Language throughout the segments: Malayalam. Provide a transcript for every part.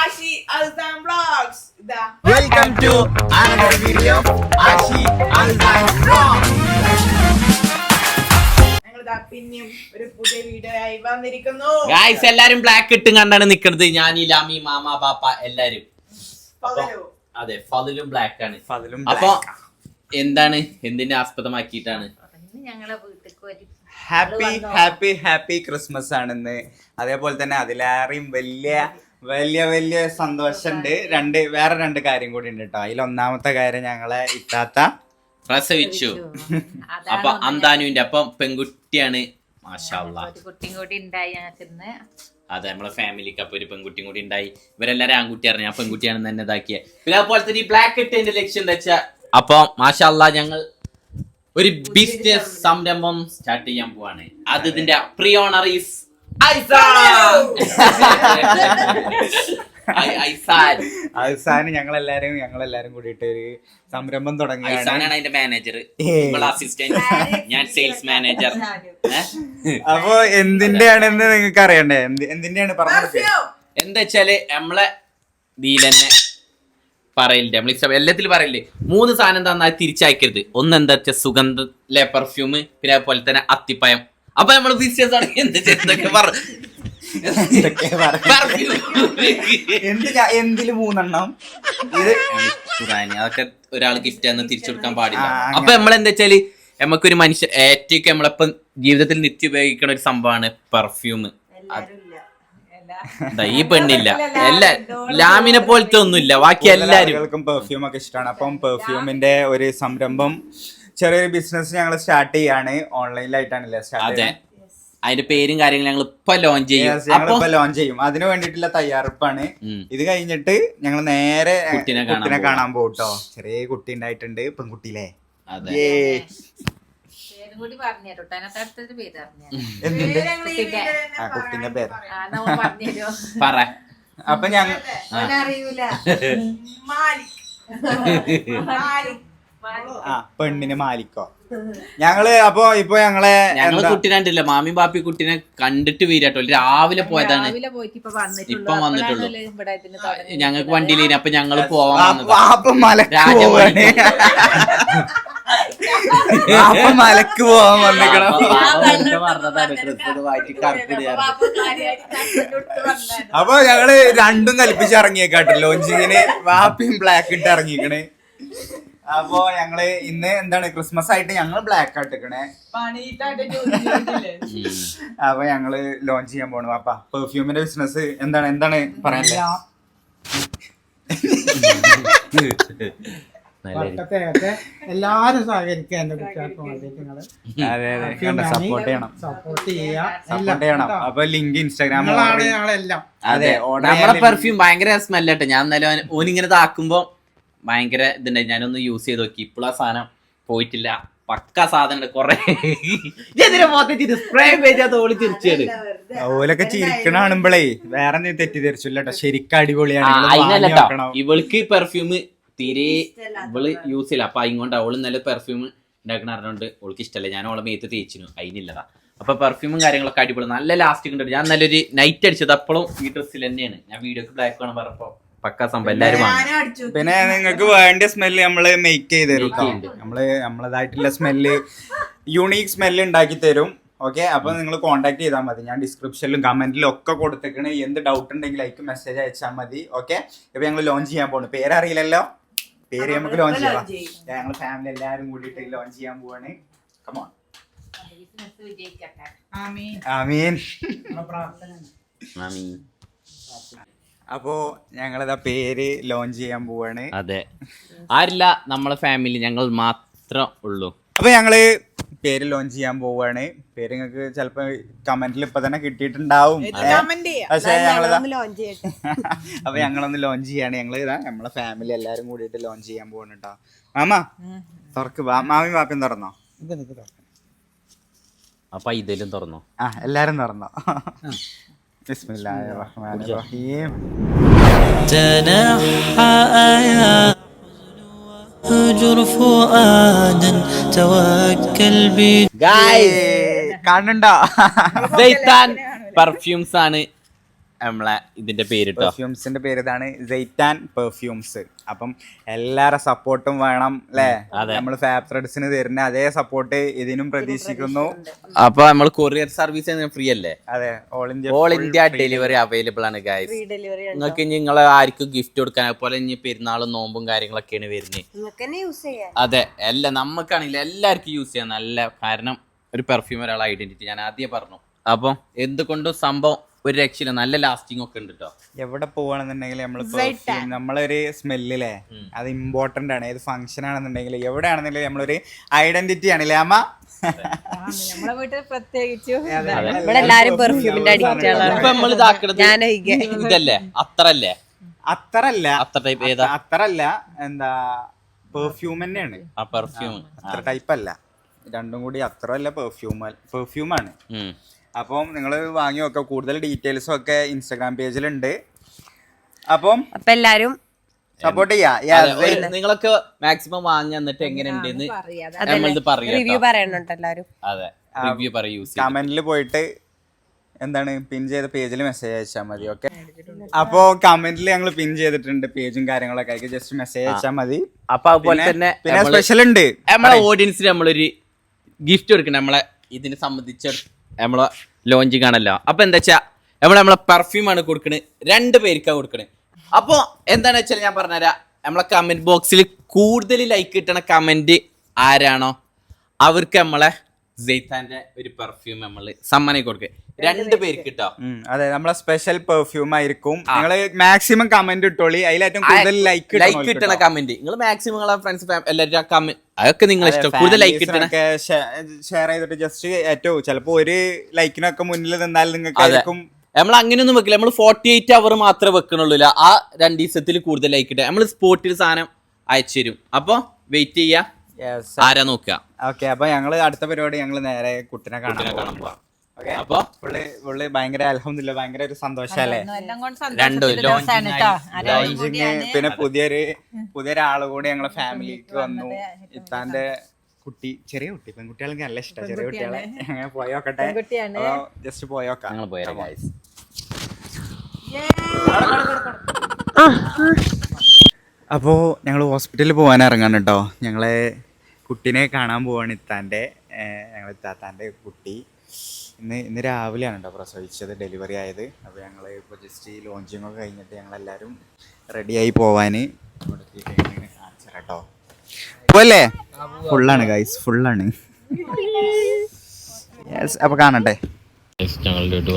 ആഷി അൽസാം Vlogs. ഇതാ welcome to another video Ashi Aldan ഞങ്ങളിതാ പിന്നെയും ഒരു പുതിയ വീഡിയോ ആയി വന്നിരിക്കുന്നു. ഗായ്സ് എല്ലാരും ബ്ലാക്ക് ഇട്ടും കണ്ടാണ് നിക്കുന്നത് ഞാൻ ഇലാമി ലാമി മാമ പാപ്പ എല്ലാരും. അതെ ഫതിലും ബ്ലാക്ക് ആണ്. അപ്പൊ എന്താണ്? എന്തിനെ ആസ്പദമാക്കിയിട്ടാണ്? ഞങ്ങളെ വീട്ടിലേക്ക് ഒരു ഹാപ്പി ഹാപ്പി ഹാപ്പി ക്രിസ്മസ് ആണെന്ന്. അതേപോലെ തന്നെ അതിലേറെയും വലിയ വലിയ വലിയ സന്തോഷമുണ്ട് രണ്ട് വേറെ രണ്ട് കാര്യം കൂടി ഉണ്ട് കേട്ടോ അതിൽ ഒന്നാമത്തെ കാര്യം ഞങ്ങളെ ഇത്താത്ത പ്രസവിച്ചു. അപ്പൊ അന്താനുവിന്റെ അപ്പം പെൺകുട്ടിയാണ്. മാഷാള്ള ഒരു കുട്ടിയും കൂടി ഉണ്ടായി ഞങ്ങൾക്ക് അതെ നമ്മളെ ഫാമിലിക്ക് അപ്പൊ ഒരു പെൺകുട്ടിയും കൂടി ഉണ്ടായി. ഇവരെല്ലാരും ആൺകുട്ടിയാണ് ഞാൻ പെൺകുട്ടിയാണെന്ന് തന്നെ ഇതാക്കിയ. പിന്നെ അതുപോലെ തന്നെ ഈ ബ്ലാക്ക് ഇട്ടതിന്റെ ലക്ഷ്യം എന്താ വെച്ചാ അപ്പൊ മാഷാല്ല ഞങ്ങൾ ഒരു ബിസിനസ് സംരംഭം സ്റ്റാർട്ട് ചെയ്യാൻ പോവാണ്. അത് ഇതിന്റെ പ്രീ ഓണർ ഈസ് അവസാനം ഞങ്ങളെല്ലാരും ഞങ്ങളെല്ലാരും കൂടിയിട്ട് ഒരു സംരംഭം തുടങ്ങിയാണ് അതിന്റെ മാനേജർ. അസിസ്റ്റന്റ് ഞാൻ സെയിൽസ് മാനേജർ അപ്പൊ എന്തിന്റെയാണെന്ന് നിങ്ങൾക്ക് അറിയണ്ടേ എന്ത് എന്തിന്റെയാണ് പറഞ്ഞത്. എന്താ വെച്ചാൽ നമ്മളെ ദീലെന്നെ പറയില്ലേ നമ്മൾ ഇഷ്ടം എല്ലാത്തിലും പറയില്ലേ മൂന്ന് സാധനം തന്നാൽ തിരിച്ചയക്കരുത്. ഒന്ന് എന്താ വെച്ചാൽ സുഗന്ധ പെർഫ്യൂം പിന്നെ അതുപോലെ തന്നെ അത്തിപ്പയം അപ്പൊ നമ്മൾ ബിസിനസ് തുടങ്ങി എന്താ എന്തൊക്കെ പറ ഇതൊക്കെ എന്ത് ഞാ- എന്തിൽ മൂന്നെണ്ണം? ഇത് ഖുറാനി അതൊക്കെ ഒരാൾ ഗിഫ്റ്റ് എന്ന് തിരിച്ചു കൊടുക്കാൻ പാടില്ല. അപ്പൊ നമ്മൾ എന്താ വെച്ചാൽ നമുക്കൊരു മനുഷ്യ ഏറ്റവും നമ്മളിപ്പം ജീവിതത്തിൽ നിത്യം ഉപയോഗിക്കുന്ന ഒരു സംഭവമാണ് പെർഫ്യൂം ഈ പെണ്ണില്ല. എല്ലാ ലാമിനെ പോലത്തെ ഒന്നുമില്ല. ബാക്കി എല്ലാരും പെർഫ്യൂമൊക്കെ പെർഫ്യൂം ഒക്കെ ഇഷ്ടമാണ് അപ്പം പെർഫ്യൂമിന്റെ ഒരു സംരംഭം ചെറിയൊരു ബിസിനസ് ഞങ്ങൾ സ്റ്റാർട്ട് ചെയ്യാണ്. ഓൺലൈനിലായിട്ടാണല്ലേ സ്റ്റാർട്ട് അതെ. അതിന്റെ പേരും കാര്യങ്ങളും ഞങ്ങൾ ഇപ്പൊ ലോഞ്ച് ചെയ്യും. ഞങ്ങളിപ്പോ ലോഞ്ച് ചെയ്യും. അതിന് വേണ്ടിയിട്ടുള്ള തയ്യാറെടുപ്പാണ്. ഇത് കഴിഞ്ഞിട്ട് ഞങ്ങൾ നേരെ കുട്ടീനെ കാണാൻ കുട്ടിനെ കാണാൻ പോകും കേട്ടോ ചെറിയ കുട്ടി ഉണ്ടായിട്ടുണ്ട് പെൺകുട്ടിയിലെ അതെ. ഏ കൂടി പറഞ്ഞു തരും അതിനകത്ത് അടുത്തൊരു പേര് പറഞ്ഞു പേര് ഞങ്ങൾ കുട്ടിന്റെ. പേര്. പറ. അപ്പൊ ഞങ്ങൾ അറിയൂല ആ പെണ്ണിന് മാലിക്കോ. ഞങ്ങൾ അപ്പൊ ഇപ്പൊ ഞങ്ങളെ ഞങ്ങൾ കുട്ടിനെ കണ്ടില്ല മാമി ബാപ്പി കുട്ടിനെ കണ്ടിട്ട് വീരാട്ടോ രാവിലെ പോയതാണ്. രാവിലെ പോയിട്ട് ഇപ്പൊ വന്നിട്ടുള്ളൂ. ഞങ്ങക്ക്. ഞങ്ങൾക്ക് വണ്ടിയിൽ അപ്പൊ ഞങ്ങൾ പോവാൻ മലക്ക് പോവാൻ വന്നിക്കണം വന്നതാണ്. അപ്പൊ ഞങ്ങൾ രണ്ടും കൽപ്പിച്ച് ഇറങ്ങിയേക്കാട്ടോ ലോഞ്ചിങ്ങിന് വാപ്പിയും ബ്ലാക്ക് ഇട്ട് ഇറങ്ങിക്കണ് അപ്പൊ ഞങ്ങൾ ഇന്ന് എന്താണ് ക്രിസ്മസ് ആയിട്ട് ഞങ്ങൾ ബ്ലാക്ക് ആട്ടിക്കണേ. അപ്പൊ ഞങ്ങൾ ലോഞ്ച് ചെയ്യാൻ പോണു. അപ്പൊ പെർഫ്യൂമിന്റെ ബിസിനസ് എന്താണ്? എന്താണ് പറയാനില്ല എല്ലാരും സഹകരിക്കുക എന്റെ കുട്ടികൾക്ക് സപ്പോർട്ട് ചെയ്യണം. സപ്പോർട്ട് ചെയ്യണം. അപ്പൊ ലിങ്ക് ഞങ്ങളെല്ലാം. അതെ പെർഫ്യൂം ഭയങ്കര സ്മെല്ല് കേട്ടോ ഞാൻ എന്നാലും ഓനിങ്ങനെ ഇതാക്കുമ്പോ ഭയങ്കര ഇതുണ്ടായി ഞാനൊന്ന് യൂസ് ചെയ്ത് നോക്കി. ഇപ്പോഴും ആ സാധനം പോയിട്ടില്ല. പക്ക സാധനം കൊറേ. ഇതിനെ മൊത്തം സ്പ്രേ പേജാ തോളി ഓലൊക്കെ ചിരിക്കണ വേറെ എന്തെങ്കിലും തെറ്റിദ്ധരിച്ചില്ല ശരിക്കും അടിപൊളിയാണ്. ഇവൾക്ക് പെർഫ്യൂം തീരെ ഇവൾ യൂസ് ചെയ്യില്ല. അപ്പൊ അതുകൊണ്ട് അവൾ നല്ല പെർഫ്യൂം ഉണ്ടാക്കണ അറിഞ്ഞോണ്ട് അവൾക്ക് ഇഷ്ടമല്ല ഞാൻ ഓളെ മേത്ത് തേച്ചിനു. അതിനില്ലതാ അപ്പൊ പെർഫ്യൂമും കാര്യങ്ങളൊക്കെ അടിപൊളി. നല്ല ലാസ്റ്റിക് ഉണ്ട് ഞാൻ നല്ലൊരു നൈറ്റ് അടിച്ചത് അപ്പോഴും ഈ ഡ്രസ്സിൽ തന്നെയാണ്. ഞാൻ വീഡിയോക്ക് ബ്ലാക്ക് വേണം പറഞ്ഞപ്പോ. പക്ക സംഭവം. എല്ലാരും വാങ്ങി. ഞാനും പിന്നെ നിങ്ങൾക്ക് വേണ്ട സ്മെല്ല് നമ്മൾ മേക്ക് ചെയ്ത് തരും Make കേട്ടോ ചെയ്യുന്നുണ്ട്. നമ്മൾ നമ്മളതായിട്ടുള്ള സ്മെല്ല് യുണീക് സ്മെല്ല് ഉണ്ടാക്കി തരും. ഓക്കെ അപ്പൊ നിങ്ങൾ കോൺടാക്ട് ചെയ്താൽ മതി. ഞാൻ ഡിസ്ക്രിപ്ഷനിലും കമന്റിലും ഒക്കെ കൊടുത്തേക്കണ്. എന്ത് ഡൗട്ട് ഉണ്ടെങ്കിൽ അതിക്ക് മെസ്സേജ് അയച്ചാൽ മതി. ഓക്കെ ഇപ്പൊ ഞങ്ങൾ ലോഞ്ച് ചെയ്യാൻ പോണു. പേരറിയില്ലല്ലോ? പേര് നമുക്ക് ലോഞ്ച് ചെയ്യാം. ഞങ്ങൾ ഫാമിലി എല്ലാരും കൂടിയിട്ട് ലോഞ്ച് ചെയ്യാൻ പോവാണ്. കമോൺ ബിസിനസ് വിജയിക്കട്ടെ ആമീൻ. ആമീൻ. മാമി അപ്പോ ഞങ്ങളിതാ പേര് ലോഞ്ച് ചെയ്യാൻ പോവാണ്. അതെ. ആരില്ല നമ്മളെ ഫാമിലി ഞങ്ങൾ മാത്രം ഉള്ളൂ. അപ്പൊ ഞങ്ങൾ പേര് ലോഞ്ച് ചെയ്യാൻ പോവാണ്. പേര് നിങ്ങൾക്ക് ചിലപ്പോ കമന്റിൽ ഇപ്പൊ തന്നെ കിട്ടിയിട്ടുണ്ടാവും. പക്ഷെ ഞങ്ങളിതാ ലോഞ്ച് ചെയ്യട്ടെ. അപ്പൊ ഞങ്ങളൊന്ന് ലോഞ്ച് ചെയ്യാണ്. ഞങ്ങൾ ഇതാ നമ്മളെ ഫാമിലി എല്ലാരും കൂടിയിട്ട് ലോഞ്ച് ചെയ്യാൻ പോവാണ് കേട്ടോ മാമ തുറക്ക്. വാ മാമി മാപ്പിയും തുറന്നോ. അപ്പൊ ഇതിലും തുറന്നു? ആ എല്ലാരും തുറന്നോ? ബിസ്മില്ലാഹിർ റഹ്മാനിർ റഹീം تنحى يا هجر فؤادا توكل بي കാണുണ്ടോ പെർഫ്യൂംസ് ആണ് നമ്മളെ ഇതിന്റെ പേര് പെർഫ്യൂംസിന്റെ പേര് ഇതാണ് ജെയ്റ്റാൻ പെർഫ്യൂംസ് അപ്പം എല്ലാരെ സപ്പോർട്ടും വേണം അല്ലേ അതെ. നമ്മൾ ഫാബ് ത്രെഡ്സിന് തരുന്ന അതേ സപ്പോർട്ട് ഇതിനും പ്രതീക്ഷിക്കുന്നു. അപ്പൊ നമ്മൾ കൊറിയർ സർവീസ് ഫ്രീ അല്ലേ? അതെ all India all India delivery available ആണ് ഗൈസ് നിങ്ങൾക്ക് ഇനി നിങ്ങളെ ആർക്കും ഗിഫ്റ്റ് കൊടുക്കാൻ അതുപോലെ ഇനി പെരുന്നാളും നോമ്പും കാര്യങ്ങളൊക്കെയാണ് വരുന്നത് അതെ അല്ല നമുക്കാണെങ്കിൽ എല്ലാവർക്കും യൂസ് ചെയ്യാം നല്ല കാരണം ഒരു പെർഫ്യൂം ഒരാളെ ഐഡന്റിറ്റി ഞാൻ ആദ്യം പറഞ്ഞു. അപ്പം എന്തുകൊണ്ടും സംഭവം ഒരു രക്ഷയില്ല. നല്ല ലാസ്റ്റിംഗ് ഒക്കെ ഉണ്ട് കേട്ടോ എവിടെ പോവാണെന്നുണ്ടെങ്കിൽ നമ്മൾ പെർഫ്യൂം നമ്മളൊരു സ്മെല്ലില്ലേ അത് ഇമ്പോർട്ടന്റ് ആണ്. ഏത് ഫംഗ്ഷൻ ആണെന്നുണ്ടെങ്കിൽ എവിടെയാണെന്നുണ്ടെങ്കിൽ നമ്മളൊരു ഐഡന്റിറ്റി ആണല്ലേ അമ്മ? നമ്മളെ വീട്ടിൽ പ്രത്യേകിച്ചും ഇവിടെ എല്ലാരും പെർഫ്യൂമിന്റെ അടിക്റ്റാളാണ് ഇപ്പൊ നമ്മൾ ഇതാക്കണത് ഞാൻ. ഇതല്ലേ? അത്രല്ലേ? അത്രല്ല. അത്ര ടൈപ്പ് ഏതാ? അത്രല്ല. എന്താ പെർഫ്യൂം തന്നെയാണ്. ആ പെർഫ്യൂം അത്ര ടൈപ്പ് അല്ല. രണ്ടും കൂടി അത്ര അല്ല പെർഫ്യൂം പെർഫ്യൂം ആണ് അപ്പം നിങ്ങൾ വാങ്ങി നോക്കുക കൂടുതൽ ഡീറ്റെയിൽസും ഒക്കെ ഇൻസ്റ്റാഗ്രാം പേജിലുണ്ട് അപ്പം അപ്പൊ എല്ലാരും സപ്പോർട്ട് ചെയ്യാം. നിങ്ങളൊക്കെ മാക്സിമം വാങ്ങി എന്നിട്ട് എങ്ങനെയുണ്ട് റിവ്യൂ പറയാം പറയണുണ്ട് എല്ലാരും? അതെ റിവ്യൂ പറ യൂസ് കമന്റിൽ പോയിട്ട് എന്താണ് പിൻ ചെയ്ത പേജിൽ മെസ്സേജ് അയച്ചാൽ മതി ഓക്കെ അപ്പോ കമന്റിൽ ഞങ്ങൾ പിൻ ചെയ്തിട്ടുണ്ട് പേജും കാര്യങ്ങളൊക്കെ. ആയിരിക്കും ജസ്റ്റ് മെസ്സേജ് അയച്ചാൽ മതി. അപ്പൊ അതുപോലെ തന്നെ പിന്നെ സ്പെഷ്യൽ ഉണ്ട്. നമ്മളെ ഓഡിയൻസിന് നമ്മളൊരു ഗിഫ്റ്റ് കൊടുക്കണം. നമ്മളെ ഇതിനെ സംബന്ധിച്ച് നമ്മളെ ലോഞ്ചിങ് ആണല്ലോ അപ്പൊ എന്താ വെച്ചാ നമ്മളെ പെർഫ്യൂം ആണ് കൊടുക്കണേ. രണ്ട് പേർക്കാ കൊടുക്കണേ. അപ്പൊ എന്താണെന്ന് വെച്ചാൽ ഞാൻ പറഞ്ഞുതരാം. നമ്മളെ കമന്റ് ബോക്സിൽ കൂടുതൽ ലൈക്ക് കിട്ടണ കമന്റ് ആരാണോ? അവർക്ക് നമ്മളെ ജയ്താന്റെ ഒരു പെർഫ്യൂം നമ്മൾ സമ്മാനം കൊടുക്കുക രണ്ട് പേർക്ക് കിട്ടോ അതെ നമ്മളെ സ്പെഷ്യൽ പെർഫ്യൂം ആയിരിക്കും. നിങ്ങൾ മാക്സിമം കമന്റ് ഇട്ടോളി. അതിലേറ്റവും കൂടുതൽ ലൈക്ക് ലൈക്ക് കിട്ടണ കമന്റ് നിങ്ങൾ മാക്സിമം നിങ്ങളെ ഫ്രണ്ട്സ് എല്ലാവരും കമന്റ് അതൊക്കെ നിങ്ങൾ ഇഷ്ടം. കൂടുതൽ ലൈക്ക് കിട്ടണ ഷെയർ ചെയ്തിട്ട് ജസ്റ്റ് ഏറ്റവും ചിലപ്പോ ഒരു ലൈക്കിനൊക്കെ മുന്നിൽ നിന്നാൽ നിങ്ങൾക്ക്. ആയിരിക്കും. നമ്മൾ അങ്ങനെയൊന്നും വെക്കില്ല. നമ്മൾ ഫോർട്ടി എയ്റ്റ് അവർ മാത്രമേ വെക്കണുള്ളൂ ആ രണ്ട് ദിവസത്തിൽ കൂടുതൽ ലൈക്ക് കിട്ടുക നമ്മൾ സ്പോട്ടിൽ സാധനം അയച്ചു തരും. അപ്പൊ വെയിറ്റ് ചെയ്യാ. ആരാ നോക്കുക ഓക്കെ അപ്പൊ ഞങ്ങൾ അടുത്ത പരിപാടി ഞങ്ങൾ നേരെ കുട്ടിനെ കാണാൻ കാണാൻ പോവാം. അപ്പൊ? പുള്ളി പുള്ളി ഭയങ്കര അലഹമില്ല ഭയങ്കര ഒരു സന്തോഷല്ലേ? രണ്ടു ലോഞ്ചിങ് പിന്നെ പുതിയൊരു പുതിയൊരാൾ കൂടി ഞങ്ങളെ ഫാമിലിക്ക് വന്നു. ഇത്താന്റെ കുട്ടി ചെറിയ കുട്ടി പെൺകുട്ടികൾക്ക് നല്ല ഇഷ്ട ചെറിയ കുട്ടികളെ. അങ്ങനെ പോയോക്കട്ടെ പെൺകുട്ടിയാണ്. ജസ്റ്റ് പോയോക്കാം ഞങ്ങൾ പോയാലോ അപ്പോൾ ഞങ്ങൾ ഹോസ്പിറ്റലിൽ പോകാൻ ഇറങ്ങാണ് കേട്ടോ ഞങ്ങളെ കുട്ടീനെ കാണാൻ പോവാണ് ഇത്താന്റെ ഞങ്ങൾ ഇത്താത്താന്റെ കുട്ടി. ഇന്ന് ഇന്ന് രാവിലെയാണ് കേട്ടോ പ്രസവിച്ചത് ഡെലിവറി ആയത്. അപ്പോൾ ഞങ്ങൾ ഇപ്പോൾ ജസ്റ്റ് ഈ ലോഞ്ചിങ് ഒക്കെ കഴിഞ്ഞിട്ട് ഞങ്ങളെല്ലാവരും റെഡിയായി പോവാൻ ഇവിടെ എത്തിയിട്ട് ഇങ്ങനെ കാണിച്ചു കേട്ടോ പോല്ലേ ഫുള്ളാണ് ഗൈസ് ഫുള്ളാണ് യെസ് അപ്പോൾ കാണട്ടെ. ഞങ്ങൾ ലഡു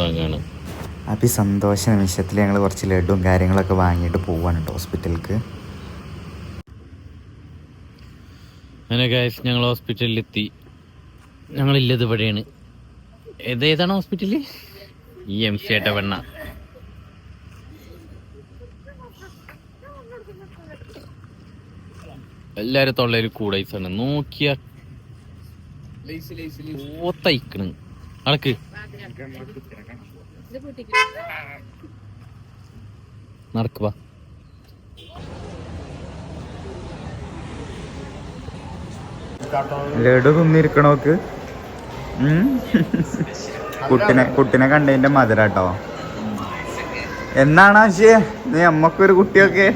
അപ്പോൾ ഈ സന്തോഷ നിമിഷത്തിൽ ഞങ്ങൾ കുറച്ച് ലഡും കാര്യങ്ങളൊക്കെ വാങ്ങിയിട്ട് പോവാണ് കേട്ടോ ഹോസ്പിറ്റലിലേക്ക് അങ്ങനെ ഗൈസ് ഞങ്ങൾ ഹോസ്പിറ്റലിൽ എത്തി ഞങ്ങളില്ലത് ഇവിടെയാണ്. ഏത് ഏതാണ് ഹോസ്പിറ്റൽ ഈ എം സി ആയിട്ട പെണ്ണ. എല്ലാരും തൊള്ളേര് കൂടൈസാണ്. നോക്കിയ ഓത്തയിക്കണ് അളക്ക് നടക്കുക ലഡു തിന്നിരിക്കണോക്ക്? കുട്ടിനെ കുട്ടിനെ കണ്ടതിന്റെ മധുരാട്ടോ. എന്നാണ് ആശയ? നീ അമ്മക്കൊരു കുട്ടിയൊക്കെ.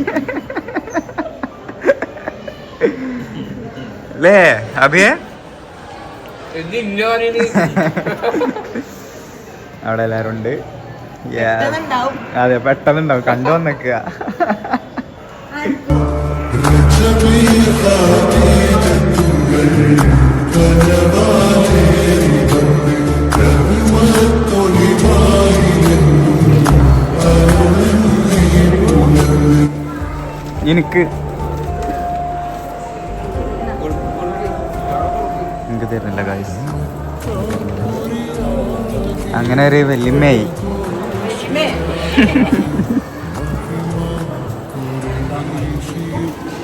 അല്ലേ അഭിയെ? അവിടെ എല്ലാരും ഉണ്ട്. അതെ പെട്ടെന്നുണ്ടാവും. കണ്ടു വന്നേക്കുക. എനിക്ക് എനിക്ക് തരുന്നില്ല കാര്യം അങ്ങനെ ഒരു വല്യമ്മയായി.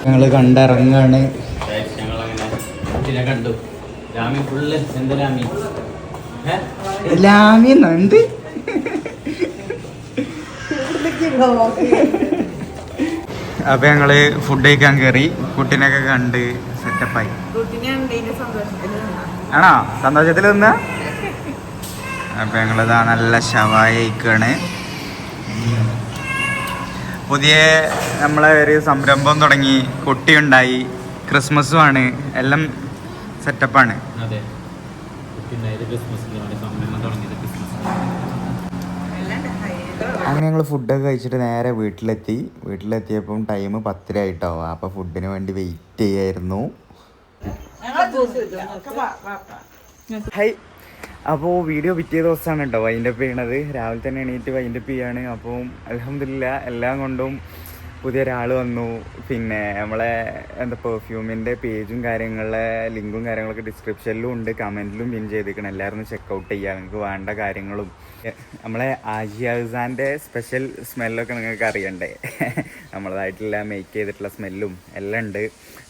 ഞങ്ങൾ കണ്ടിറങ്ങാണ്. കണ്ടു രാമി ഫുള്ള് എന്താ രാമി ലാമിന്നോ എന്ത്? അപ്പൊ ഞങ്ങൾ ഫുഡ് കഴിക്കാൻ കയറി കുട്ടീനൊക്കെ കണ്ട് സെറ്റപ്പായി ആണോ? സന്തോഷത്തിൽ നിന്ന്? അപ്പൊ ഞങ്ങളിതാ നല്ല ഷവായ കഴിക്കാണ്. പുതിയ നമ്മളെ ഒരു സംരംഭം തുടങ്ങി. കുട്ടിയുണ്ടായി. ക്രിസ്മസും ആണ് എല്ലാം സെറ്റപ്പാണ് അതെ. ക്രിസ്മസിന് സംരംഭം തുടങ്ങിയത് അങ്ങനെ ഞങ്ങൾ ഫുഡൊക്കെ കഴിച്ചിട്ട് നേരെ വീട്ടിലെത്തി. വീട്ടിലെത്തിയപ്പം ടൈം പത്തര ആയിട്ടോ അപ്പോൾ ഫുഡിന് വേണ്ടി വെയിറ്റ് ചെയ്യായിരുന്നു. ഹൈ അപ്പോൾ വീഡിയോ പിറ്റേ ദിവസമാണ് കേട്ടോ വൈൻഡപ്പ് ചെയ്യണത്. രാവിലെ തന്നെ എണീറ്റ് വൈൻഡപ്പ് ചെയ്യാണ്. അപ്പോൾ അലഹമില്ല എല്ലാം കൊണ്ടും പുതിയ ഒരാൾ വന്നു. പിന്നെ നമ്മളെ എന്താ പെർഫ്യൂമിന്റെ പേജും കാര്യങ്ങളെ ലിങ്കും കാര്യങ്ങളൊക്കെ ഡിസ്ക്രിപ്ഷനിലും ഉണ്ട്. കമന്റിലും പിൻ ചെയ്തിരിക്കണം. എല്ലാവരും ചെക്കൗട്ട് ചെയ്യുക നിങ്ങൾക്ക് വേണ്ട കാര്യങ്ങളും. നമ്മളെ ആജിയാസാന്റെ സ്പെഷ്യൽ സ്മെല്ലൊക്കെ നിങ്ങൾക്ക് അറിയണ്ടേ? നമ്മളതായിട്ടുള്ള മേക്ക് ചെയ്തിട്ടുള്ള സ്മെല്ലും എല്ലാം ഉണ്ട്.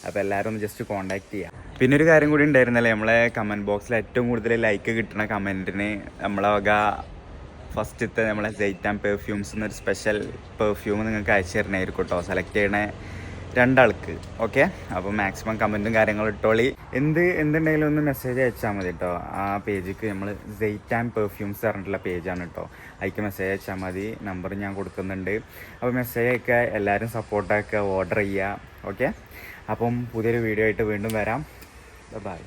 അപ്പോൾ എല്ലാവരും ഒന്ന് ജസ്റ്റ് കോൺടാക്ട് ചെയ്യുക പിന്നെ ഒരു കാര്യം കൂടി ഉണ്ടായിരുന്നല്ലേ? നമ്മളെ കമന്റ് ബോക്സിൽ ഏറ്റവും കൂടുതൽ ലൈക്ക് കിട്ടുന്ന കമന്റിന് നമ്മളെ വക ഫസ്റ്റത്തെ നമ്മളെ ജെയ്റ്റാൻ പെർഫ്യൂംസ് എന്നൊരു സ്പെഷ്യൽ പെർഫ്യൂം നിങ്ങൾക്ക് അയച്ചു തരണമായിരിക്കും കേട്ടോ സെലക്ട് ചെയ്യണേ രണ്ടാൾക്ക്. ഓക്കെ അപ്പോൾ മാക്സിമം കമന്റും കാര്യങ്ങളും ഇട്ടോളി. എന്ത് എന്തുണ്ടെങ്കിലും ഒന്ന് മെസ്സേജ് അയച്ചാൽ മതി കേട്ടോ ആ പേജിക്ക് നമ്മൾ ജെയ്റ്റാൻ പെർഫ്യൂംസ് പറഞ്ഞിട്ടുള്ള പേജാണ് കേട്ടോ അതിക്ക് മെസ്സേജ് അയച്ചാൽ മതി. നമ്പർ ഞാൻ കൊടുക്കുന്നുണ്ട്. അപ്പോൾ മെസ്സേജ് അയക്കുക എല്ലാവരും സപ്പോർട്ടാക്കുക ഓർഡർ ചെയ്യുക ഓക്കെ അപ്പം പുതിയൊരു വീഡിയോ ആയിട്ട് വീണ്ടും വരാം. ബൈ